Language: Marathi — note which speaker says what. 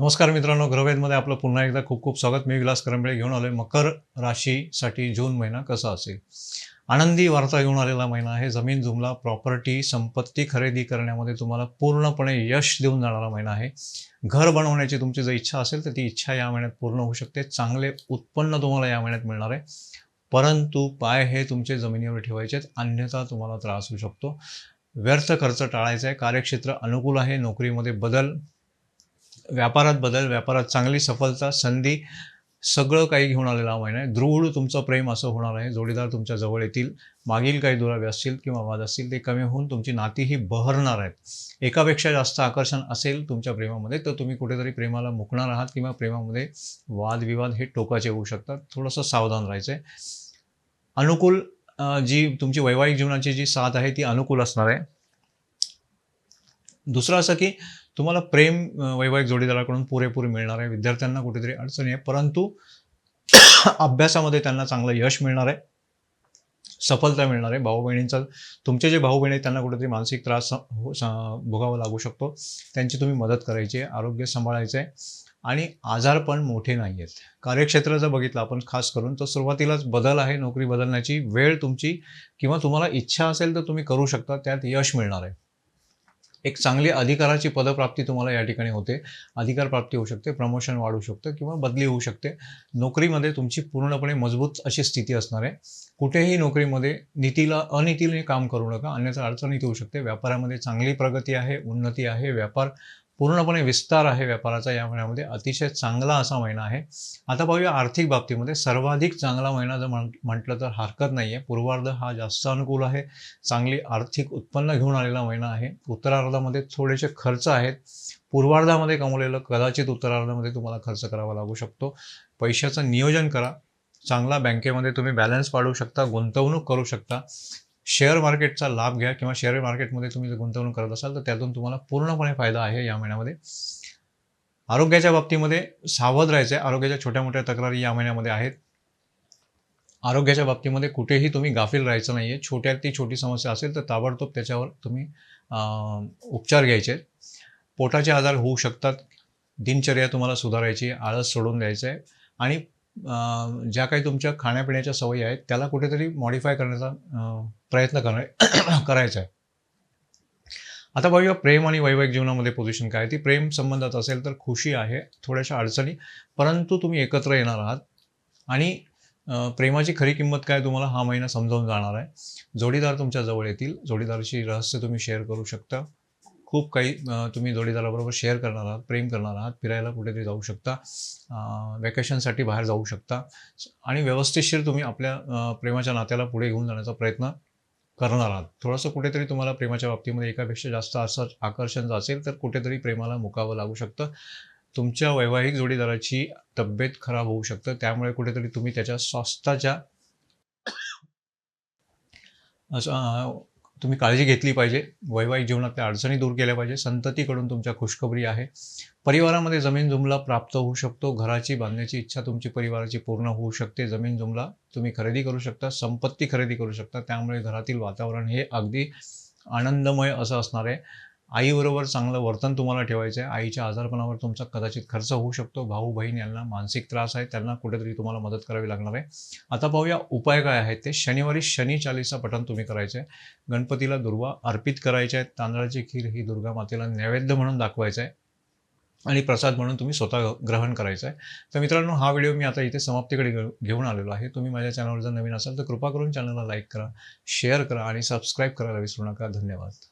Speaker 1: नमस्कार मित्रांनो ग्रहवेदमध्ये आपलं पुन्हा एकदा खूप खूप स्वागत. मी विलास करंबळे घेऊन आलोय. मकर राशीसाठी जून महिना कसा असेल? आनंदी वार्ता घेऊन आलेला महिना आहे. जमीन जुमला प्रॉपर्टी संपत्ती खरेदी करण्यामध्ये तुम्हाला पूर्णपणे यश देऊन जाणारा महिना आहे. घर बनवण्याची तुमची जर इच्छा असेल तर ती इच्छा या महिन्यात पूर्ण होऊ शकते. चांगले उत्पन्न तुम्हाला या महिन्यात मिळणार आहे. परंतु पाय हे तुमचे जमिनीवर ठेवायचे आहेत. अन्यथा तुम्हाला त्रास होऊ शकतो. व्यर्थ खर्च टाळायचा आहे. कार्यक्षेत्र अनुकूल आहे. नोकरीमध्ये बदल व्यापारात बदल व्यापारात चांगली सफलता संधी सगळं काही घेऊन आलेला हा महिना आहे दृढ तुमचं प्रेम असं होणार आहे. जोडीदार तुमच्या जवळ येतील. मागील काही दुरावे असतील किंवा वाद असतील ते कमी होऊन तुमची नाती ही बहरणार आहेत. एकापेक्षा जास्त आकर्षण असेल तुमच्या प्रेमामध्ये तर तुम्ही कुठेतरी प्रेमाला मुकणार आहात किंवा प्रेमामध्ये वादविवाद हे टोकाचे होऊ शकतात. थोडंसं सावधान राहायचं आहे अनुकूल जी तुमची वैवाहिक जीवनाची जी साथ आहे ती अनुकूल असणार आहे. दुसरं असं की तुम्हाला प्रेम वैवाहिक जोडीदाराकडून पुरेपूर मिळणार आहे. विद्यार्थ्यांना कुठेतरी अडचणी आहे. परंतु अभ्यासामध्ये त्यांना चांगलं यश मिळणार आहे. सफलता मिळणार आहे. भाऊ बहिणींचा तुमचे जे भाऊ बहिणी आहेत त्यांना कुठेतरी मानसिक त्रास स- हो- भोगावा लागू शकतो. त्यांची तुम्ही मदत करायची आहे. आरोग्य सांभाळायचं आहे. आणि आजार पण मोठे नाही आहेत. कार्यक्षेत्र जर बघितलं आपण खास करून तर सुरुवातीलाच बदल आहे. नोकरी बदलण्याची वेळ तुमची किंवा तुम्हाला इच्छा असेल तर तुम्ही करू शकता. त्यात यश मिळणार आहे. एक चांगली अधिकाराची पदप्राप्ती तुम्हाला या ठिकाणी होते. अधिकार प्राप्ती होऊ शकते प्रमोशन वाढू शकतं किंवा बदली होऊ शकते. नोकरीमध्ये तुमची पूर्णपणे मजबूत अशी स्थिती असणार आहे. कुठेही नोकरीमध्ये नीतीला अनितीने काम करू नका अन्यथा अडचणीत होऊ शकते. व्यापारामध्ये चांगली प्रगती आहे उन्नती आहे. व्यापार पूर्णपणे विस्तार आहे व्यापाराचा या महिन्यामध्ये. अतिशय चांगला असा महिना आहे. आता पाहूया आर्थिक बाबतीमध्ये. सर्वाधिक चांगला महिना जर म्हटलं तर हरकत नाही आहे पूर्वार्ध हा जास्त अनुकूल आहे. चांगली आर्थिक उत्पन्न घेऊन आलेला महिना आहे. उत्तरार्धामध्ये थोडेसे खर्च आहेत. पूर्वार्धामध्ये कमवलेलं कदाचित उत्तरार्धामध्ये तुम्हाला खर्च करावा लागू शकतो. पैशाचं नियोजन करा. चांगला बँकेमध्ये तुम्ही बॅलन्स पाडू शकता. गुंतवणूक करू शकता. शेअर मार्केटचा लाभ घ्या किंवा शेअर मार्केटमध्ये तुम्ही जर गुंतवणूक करत असाल तर त्यातून तुम्हाला पूर्णपणे फायदा आहे या महिन्यामध्ये. आरोग्याच्या बाबतीमध्ये सावध राहायचं आहे आरोग्याच्या छोट्या मोठ्या तक्रारी या महिन्यामध्ये आहेत. आरोग्याच्या बाबतीमध्ये कुठेही तुम्ही गाफील राहायचं नाही आहे छोट्यात ती छोटी समस्या असेल तर ताबडतोब त्याच्यावर तुम्ही उपचार घ्यायचे. पोटाचे आजार होऊ शकतात. दिनचर्या तुम्हाला सुधारायची आळस सोडून द्यायचं आहे आणि ज्या काही तुमच्या खाण्यापिण्याच्या सवयी आहेत त्याला कुठेतरी मॉडिफाय करण्याचा प्रयत्न करणे करायचा आहे. आता बघूया प्रेम आणि वैवाहिक जीवनामध्ये पोझिशन काय ती प्रेम संबंधात असेल तर खुशी आहे थोड्याशा अडचणी परंतु तुम्ही एकत्र येणार आहात आणि प्रेमाची खरी किंमत काय तुम्हाला हा महिना समजावून जाणार आहे. जोडीदार तुमच्या जवळ येतील. जोडीदाराची रहस्य तुम्ही शेअर करू शकता. खूप काही तुम्ही जोडीदाराबरोबर शेअर करणार आहात प्रेम करणार आहात फिरायला कुठेतरी जाऊ शकता वेकेशनसाठी बाहेर जाऊ शकता आणि व्यवस्थितशीर तुम्ही आपल्या प्रेमाच्या नात्याला पुढे घेऊन जाण्याचा प्रयत्न करणार आहात. थोडंसं कुठेतरी तुम्हाला प्रेमाच्या बाबतीमध्ये एकापेक्षा जास्त असं आकर्षण जर असेल तर कुठेतरी प्रेमाला मुकावं लागू शकतं. तुमच्या वैवाहिक जोडीदाराची तब्येत खराब होऊ शकतं त्यामुळे कुठेतरी तुम्ही त्याच्या स्वास्थ्याच्या असं, तुम्ही काळजी घेतली पाहिजे. वैवाहिक जीवनातल्या अडचणी दूर केल्या पाहिजे. संततीकडून तुमच्या खुशखबरी आहे. परिवारामध्ये जमीन जुमला प्राप्त होऊ शकतो. घराची बांधण्याची इच्छा तुमची परिवाराची पूर्ण होऊ शकते. जमीन जुमला तुम्ही खरेदी करू शकता. संपत्ती खरेदी करू शकता. त्यामुळे घरातील वातावरण हे अगदी आनंदमय असं असणार आहे. आईबरोबर चांगलं वर्तन तुम्हाला ठेवायचं आहे आईच्या आजारपणावर तुमचा कदाचित खर्च होऊ शकतो. भाऊ बहीण यांना मानसिक त्रास आहे. त्यांना कुठेतरी तुम्हाला मदत करावी लागणार आहे. आता पाहूया उपाय काय आहेत ते. शनिवारी शनी चालीसा पठण तुम्ही करायचं आहे गणपतीला दुर्वा अर्पित करायचे आहेत तांदळाची खीर ही दुर्गा मातेला नैवेद्य म्हणून दाखवायचं आहे आणि प्रसाद म्हणून तुम्ही स्वतः ग्रहण करायचं आहे तर मित्रांनो हा व्हिडिओ मी आता इथे समाप्तीकडे घेऊन आलेलो आहे. तुम्ही माझ्या चॅनलवर जर नवीन असाल तर कृपा करून चॅनलला लाईक करा शेअर करा आणि सबस्क्राईब करायला विसरू नका. धन्यवाद.